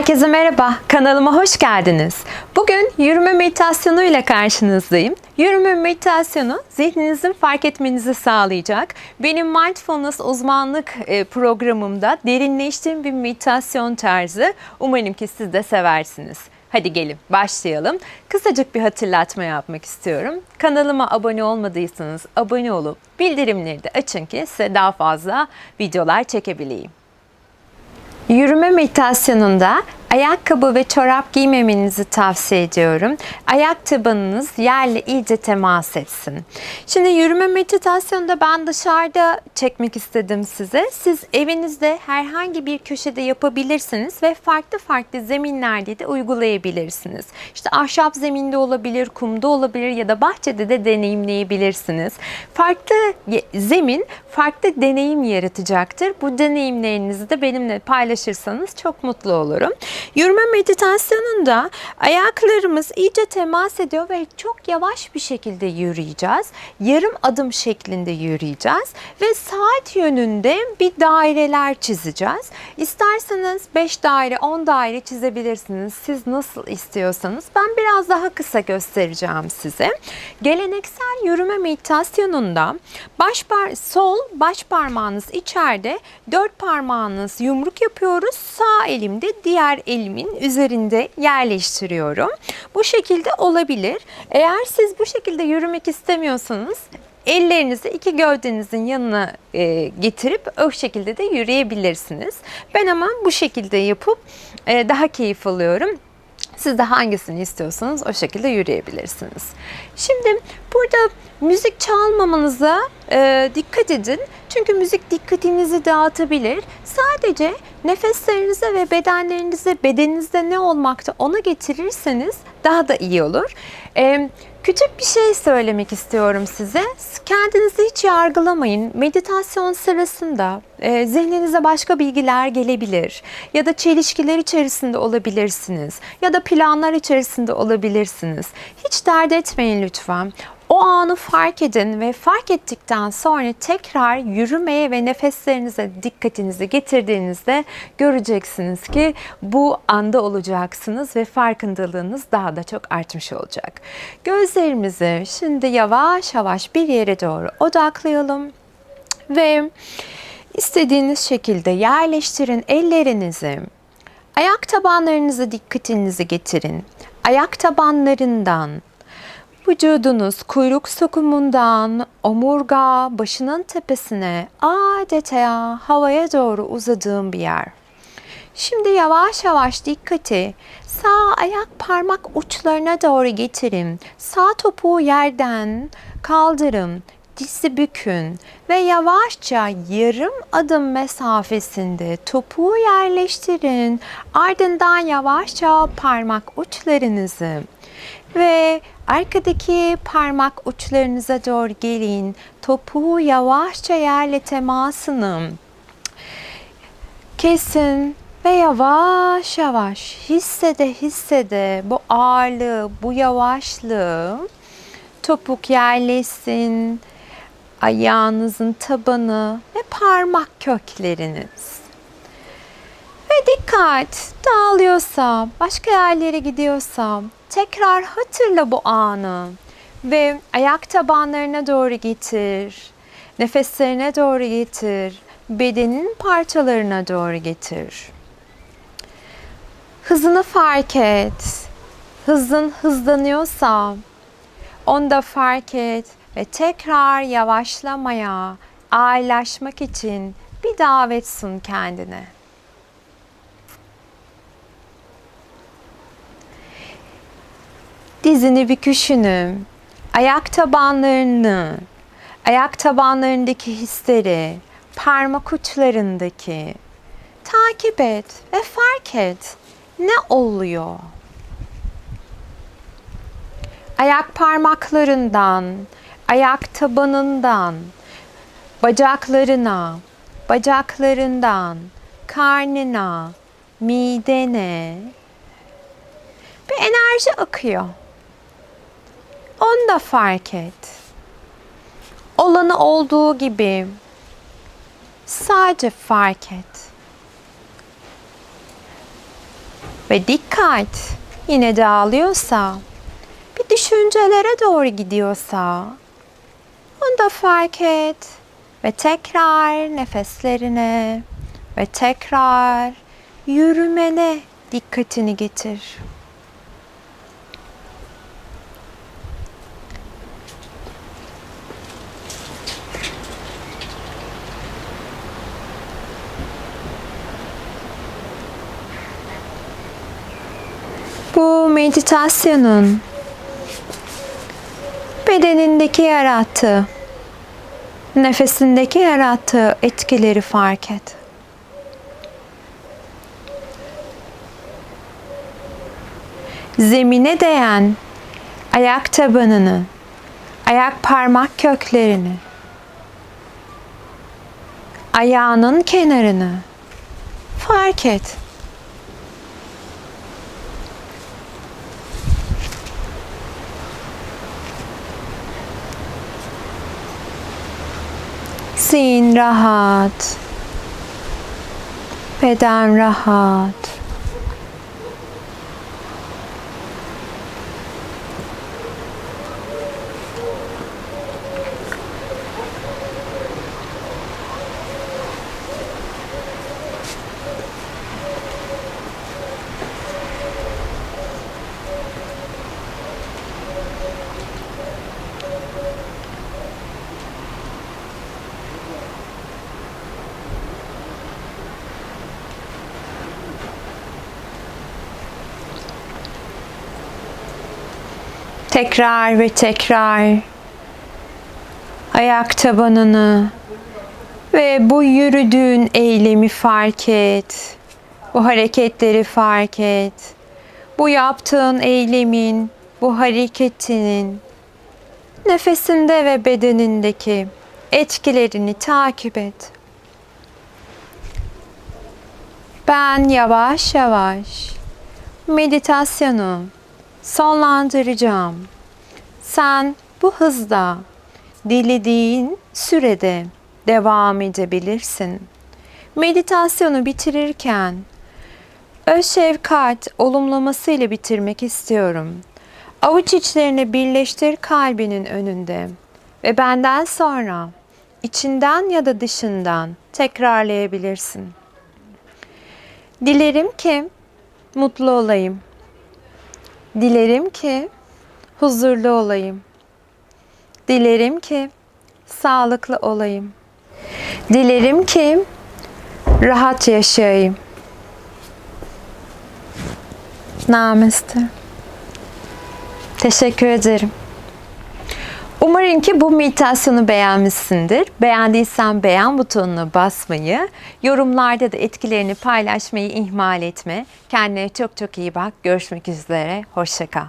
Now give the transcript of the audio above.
Herkese merhaba, kanalıma hoş geldiniz. Bugün yürüme meditasyonu ile karşınızdayım. Yürüme meditasyonu zihninizin fark etmenizi sağlayacak. Benim mindfulness uzmanlık e, programımda derinleştiğim bir meditasyon tarzı. Umarım ki siz de seversiniz. Hadi gelin başlayalım. Kısacık bir hatırlatma yapmak istiyorum. Kanalıma abone olmadıysanız abone olup bildirimleri de açın ki size daha fazla videolar çekebileyim. Yürüme meditasyonunda ayakkabı ve çorap giymemenizi tavsiye ediyorum. Ayak tabanınız yerle iyice temas etsin. Şimdi yürüme meditasyonunda ben dışarıda çekmek istedim size. Siz evinizde herhangi bir köşede yapabilirsiniz ve farklı farklı zeminlerde de uygulayabilirsiniz. İşte ahşap zeminde olabilir, kumda olabilir ya da bahçede de deneyimleyebilirsiniz. Farklı zemin farklı deneyim yaratacaktır. Bu deneyimlerinizi de benimle paylaşırsanız çok mutlu olurum. Yürüme meditasyonunda ayaklarımız iyice temas ediyor ve çok yavaş bir şekilde yürüyeceğiz. Yarım adım şeklinde yürüyeceğiz ve saat yönünde bir daireler çizeceğiz. İsterseniz 5 daire, 10 daire çizebilirsiniz. Siz nasıl istiyorsanız. Ben biraz daha kısa göstereceğim size. Geleneksel yürüme meditasyonunda baş par sol baş parmağınız içeride, dört parmağınız yumruk yapıyoruz. Sağ elimde diğer elimin üzerinde yerleştiriyorum. Bu şekilde olabilir. Eğer siz bu şekilde yürümek istemiyorsanız ellerinizi iki gövdenizin yanına e, getirip o şekilde de yürüyebilirsiniz. Ben ama bu şekilde yapıp e, daha keyif alıyorum. Siz de hangisini istiyorsanız o şekilde yürüyebilirsiniz. Şimdi burada müzik çalmamanıza e, dikkat edin. Çünkü müzik dikkatinizi dağıtabilir. Sadece nefeslerinize ve bedenlerinize, bedeninizde ne olmakta ona getirirseniz daha da iyi olur. E, küçük bir şey söylemek istiyorum size. Kendinizi hiç yargılamayın. Meditasyon sırasında e, zihninize başka bilgiler gelebilir. Ya da çelişkiler içerisinde olabilirsiniz. Ya da planlar içerisinde olabilirsiniz. Hiç dert etmeyin lütfen. O anı fark edin ve fark ettikten sonra tekrar yürümeye ve nefeslerinize dikkatinizi getirdiğinizde göreceksiniz ki bu anda olacaksınız ve farkındalığınız daha da çok artmış olacak. Gözlerimizi şimdi yavaş yavaş bir yere doğru odaklayalım ve istediğiniz şekilde yerleştirin ellerinizi. Ayak tabanlarınıza dikkatinizi getirin. Ayak tabanlarından Vücudunuz kuyruk sokumundan omurga başının tepesine adeta havaya doğru uzadığım bir yer. Şimdi yavaş yavaş dikkati sağ ayak parmak uçlarına doğru getirin. Sağ topuğu yerden kaldırın. Disi bükün ve yavaşça yarım adım mesafesinde topuğu yerleştirin. Ardından yavaşça parmak uçlarınızı ve arkadaki parmak uçlarınıza doğru gelin. Topuğu yavaşça yerle temasını kesin ve yavaş yavaş hissede hissede bu ağırlığı, bu yavaşlığı topuk yerleşsin, ayağınızın tabanı ve parmak kökleriniz. Dikkat dağılıyorsa, başka yerlere gidiyorsa tekrar hatırla bu anı ve ayak tabanlarına doğru getir. Nefeslerine doğru getir. Bedenin parçalarına doğru getir. Hızını fark et. Hızın hızlanıyorsa onu da fark et ve tekrar yavaşlamaya, ağırlaşmak için bir davet sun kendine. Dizini büküşünü, ayak tabanlarını, ayak tabanlarındaki hisleri, parmak uçlarındaki takip et ve fark et ne oluyor. Ayak parmaklarından, ayak tabanından, bacaklarına, bacaklarından, karnına, midene bir enerji akıyor. Onu da fark et. Olanı olduğu gibi sadece fark et. ve dikkat yine dağılıyorsa, bir düşüncelere doğru gidiyorsa, onu da fark et ve tekrar nefeslerine ve tekrar yürümene dikkatini getir. Bu meditasyonun bedenindeki yarattığı, nefesindeki yarattığı etkileri fark et. Zemine değen ayak tabanını, ayak parmak köklerini, ayağının kenarını fark et. Zihin rahat. Beden rahat. Tekrar ve tekrar ayak tabanını ve bu yürüdüğün eylemi fark et. Bu hareketleri fark et. Bu yaptığın eylemin, bu hareketinin nefesinde ve bedenindeki etkilerini takip et. Ben yavaş yavaş meditasyonu sonlandıracağım. Sen bu hızda dilediğin sürede devam edebilirsin. Meditasyonu bitirirken öz şefkat olumlaması ile bitirmek istiyorum. Avuç içlerini birleştir kalbinin önünde ve benden sonra içinden ya da dışından tekrarlayabilirsin. Dilerim ki mutlu olayım. Dilerim ki huzurlu olayım. Dilerim ki sağlıklı olayım. Dilerim ki rahat yaşayayım. Namaste. Teşekkür ederim. Umarım ki bu meditasyonu beğenmişsindir. Beğendiysen beğen butonuna basmayı, yorumlarda da etkilerini paylaşmayı ihmal etme. Kendine çok çok iyi bak. Görüşmek üzere. Hoşça kal.